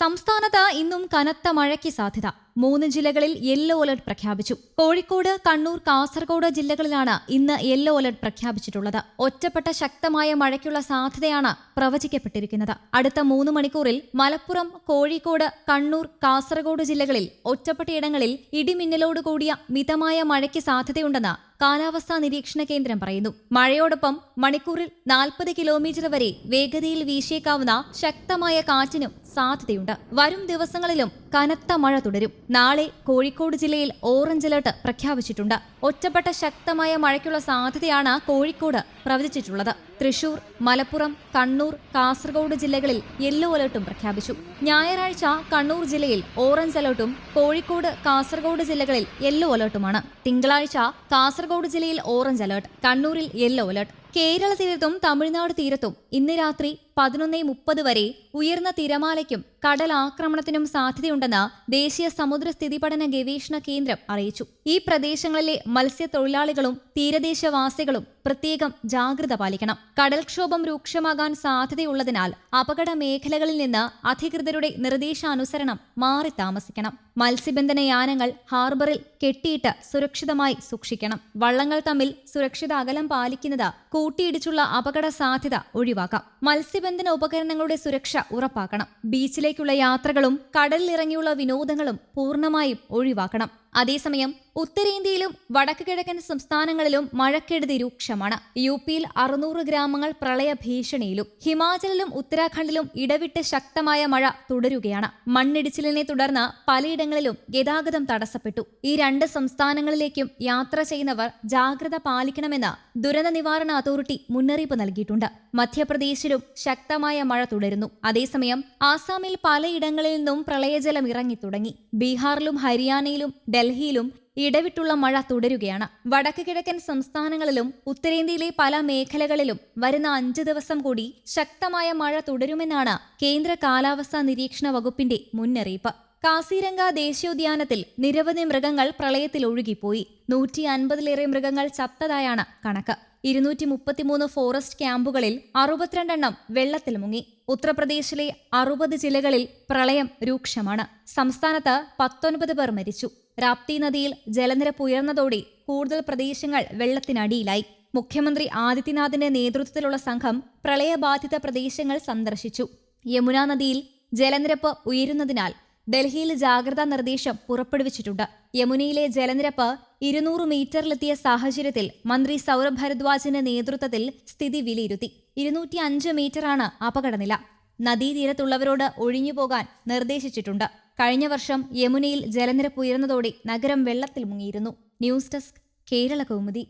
സംസ്ഥാനത്ത് ഇന്നും കനത്ത മഴയ്ക്ക് സാധ്യത. മൂന്ന് ജില്ലകളിൽ യെല്ലോ അലർട്ട് പ്രഖ്യാപിച്ചു. കോഴിക്കോട് കണ്ണൂർ കാസർഗോഡ് ജില്ലകളിലാണ് ഇന്ന് യെല്ലോ അലർട്ട് പ്രഖ്യാപിച്ചിട്ടുള്ളത്. ഒറ്റപ്പെട്ട ശക്തമായ മഴയ്ക്കുള്ള സാധ്യതയാണ് പ്രവചിക്കപ്പെട്ടിരിക്കുന്നത്. അടുത്ത മൂന്ന് മണിക്കൂറിൽ മലപ്പുറം കോഴിക്കോട് കണ്ണൂർ കാസർഗോഡ് ജില്ലകളിൽ ഒറ്റപ്പെട്ടയിടങ്ങളിൽ ഇടിമിന്നലോട് കൂടിയ മിതമായ മഴയ്ക്ക് സാധ്യതയുണ്ടെന്ന് കാലാവസ്ഥാ നിരീക്ഷണ കേന്ദ്രം പറയുന്നു. മഴയോടൊപ്പം മണിക്കൂറിൽ നാൽപ്പത് കിലോമീറ്റർ വരെ വേഗതയിൽ വീശിയേക്കാവുന്ന ശക്തമായ കാറ്റിനും സാധ്യതയുണ്ട്. വരും ദിവസങ്ങളിലും കനത്ത മഴ തുടരും. നാളെ കോഴിക്കോട് ജില്ലയിൽ ഓറഞ്ച് അലർട്ട് പ്രഖ്യാപിച്ചിട്ടുണ്ട്. ഒറ്റപ്പെട്ട ശക്തമായ മഴയ്ക്കുള്ള സാധ്യതയാണ് കോഴിക്കോട് പ്രവചിച്ചിട്ടുള്ളത്. തൃശൂർ മലപ്പുറം കണ്ണൂർ കാസർഗോഡ് ജില്ലകളിൽ യെല്ലോ അലർട്ടും പ്രഖ്യാപിച്ചു. ഞായറാഴ്ച കണ്ണൂർ ജില്ലയിൽ ഓറഞ്ച് അലർട്ടും കോഴിക്കോട് കാസർഗോഡ് ജില്ലകളിൽ യെല്ലോ അലർട്ടുമാണ്. തിങ്കളാഴ്ച കാസർഗോഡ് ജില്ലയിൽ ഓറഞ്ച് അലർട്ട് കണ്ണൂരിൽ യെല്ലോ അലർട്ട്. കേരള തീരത്തും തമിഴ്നാട് തീരത്തും ഇന്ന് രാത്രി പതിനൊന്നേ മുപ്പത് വരെ ഉയർന്ന തിരമാലയ്ക്കും കടൽ ആക്രമണത്തിനും സാധ്യതയുണ്ടെന്ന് ദേശീയ സമുദ്ര സ്ഥിതി പഠന ഗവേഷണ കേന്ദ്രം അറിയിച്ചു. ഈ പ്രദേശങ്ങളിലെ മത്സ്യത്തൊഴിലാളികളും തീരദേശവാസികളും പ്രത്യേകം ജാഗ്രത പാലിക്കണം. കടൽക്ഷോഭം രൂക്ഷമാകാൻ സാധ്യതയുള്ളതിനാൽ അപകട മേഖലകളിൽ നിന്ന് അധികൃതരുടെ നിർദ്ദേശാനുസരണം മാറി താമസിക്കണം. മത്സ്യബന്ധന യാനങ്ങൾ ഹാർബറിൽ കെട്ടിയിട്ട് സുരക്ഷിതമായി സൂക്ഷിക്കണം. വള്ളങ്ങൾ തമ്മിൽ സുരക്ഷിത അകലം പാലിക്കുന്നത് കൂട്ടിയിടിച്ചുള്ള അപകട സാധ്യത ഒഴിവാക്കാം. മത്സ്യബന്ധന ഉപകരണങ്ങളുടെ സുരക്ഷ ഉറപ്പാക്കണം. ബീച്ചിലേക്കുള്ള യാത്രകളും കടലിലിറങ്ങിയുള്ള വിനോദങ്ങളും പൂർണമായും ഒഴിവാക്കണം. അതേസമയം ഉത്തരേന്ത്യയിലും വടക്ക് കിഴക്കൻ സംസ്ഥാനങ്ങളിലും മഴക്കെടുതി രൂക്ഷമാണ്. യു പിയിൽ അറുന്നൂറ് ഗ്രാമങ്ങൾ പ്രളയ ഭീഷണിയിലും ഹിമാചലിലും ഉത്തരാഖണ്ഡിലും ഇടവിട്ട് ശക്തമായ മഴ തുടരുകയാണ്. മണ്ണിടിച്ചിലിനെ തുടർന്ന് പലയിടങ്ങളിലും ഗതാഗതം തടസ്സപ്പെട്ടു. ഈ രണ്ട് സംസ്ഥാനങ്ങളിലേക്കും യാത്ര ചെയ്യുന്നവർ ജാഗ്രത പാലിക്കണമെന്ന് ദുരന്ത നിവാരണ അതോറിറ്റി മുന്നറിയിപ്പ് നൽകിയിട്ടുണ്ട്. മധ്യപ്രദേശിലും ശക്തമായ മഴ തുടരുന്നു. അതേസമയം ആസാമിൽ പലയിടങ്ങളിൽ നിന്നും പ്രളയജലം ഇറങ്ങി തുടങ്ങി. ബീഹാറിലും ഹരിയാനയിലും ഡൽഹിയിലും ഇടവിട്ടുള്ള മഴ തുടരുകയാണ്. വടക്ക് കിഴക്കൻ സംസ്ഥാനങ്ങളിലും ഉത്തരേന്ത്യയിലെ പല മേഖലകളിലും വരുന്ന അഞ്ച് ദിവസം കൂടി ശക്തമായ മഴ തുടരുമെന്നാണ് കേന്ദ്ര കാലാവസ്ഥാ നിരീക്ഷണ വകുപ്പിന്റെ മുന്നറിയിപ്പ്. കാസിരംഗ ദേശീയോദ്യാനത്തിൽ നിരവധി മൃഗങ്ങൾ പ്രളയത്തിൽ ഒഴുകിപ്പോയി. നൂറ്റി അൻപതിലേറെ മൃഗങ്ങൾ ചത്തതായാണ് കണക്ക്. ഇരുന്നൂറ്റി മുപ്പത്തിമൂന്ന് ഫോറസ്റ്റ് ക്യാമ്പുകളിൽ അറുപത്തിരണ്ടെണ്ണം വെള്ളത്തിൽ മുങ്ങി. ഉത്തർപ്രദേശിലെ അറുപത് ജില്ലകളിൽ പ്രളയം രൂക്ഷമാണ്. സംസ്ഥാനത്ത് പത്തൊൻപത് പേർ മരിച്ചു. രാപ്തി നദിയിൽ ജലനിരപ്പ് ഉയർന്നതോടെ കൂടുതൽ പ്രദേശങ്ങൾ വെള്ളത്തിനടിയിലായി. മുഖ്യമന്ത്രി ആദിത്യനാഥിന്റെ നേതൃത്വത്തിലുള്ള സംഘം പ്രളയബാധിത പ്രദേശങ്ങൾ സന്ദർശിച്ചു. യമുന നദിയിൽ ജലനിരപ്പ് ഉയരുന്നതിനാൽ ഡൽഹിയിൽ ജാഗ്രതാ നിർദ്ദേശം പുറപ്പെടുവിച്ചിട്ടുണ്ട്. യമുനയിലെ ജലനിരപ്പ് ഇരുന്നൂറ് മീറ്ററിലെത്തിയ സാഹചര്യത്തിൽ മന്ത്രി സൗരഭ് ഭരദ്വാജിന്റെ നേതൃത്വത്തിൽ സ്ഥിതി വിലയിരുത്തി. ഇരുന്നൂറ്റി അഞ്ച് മീറ്ററാണ് അപകടനില. നദീതീരത്തുള്ളവരോട് ഒഴിഞ്ഞുപോകാൻ നിർദ്ദേശിച്ചിട്ടുണ്ട്. കഴിഞ്ഞ വർഷം യമുനയിൽ ജലനിരപ്പ് ഉയർന്നതോടെ നഗരം വെള്ളത്തിൽ മുങ്ങിയിരുന്നു. News desk Kerala Kaumudi.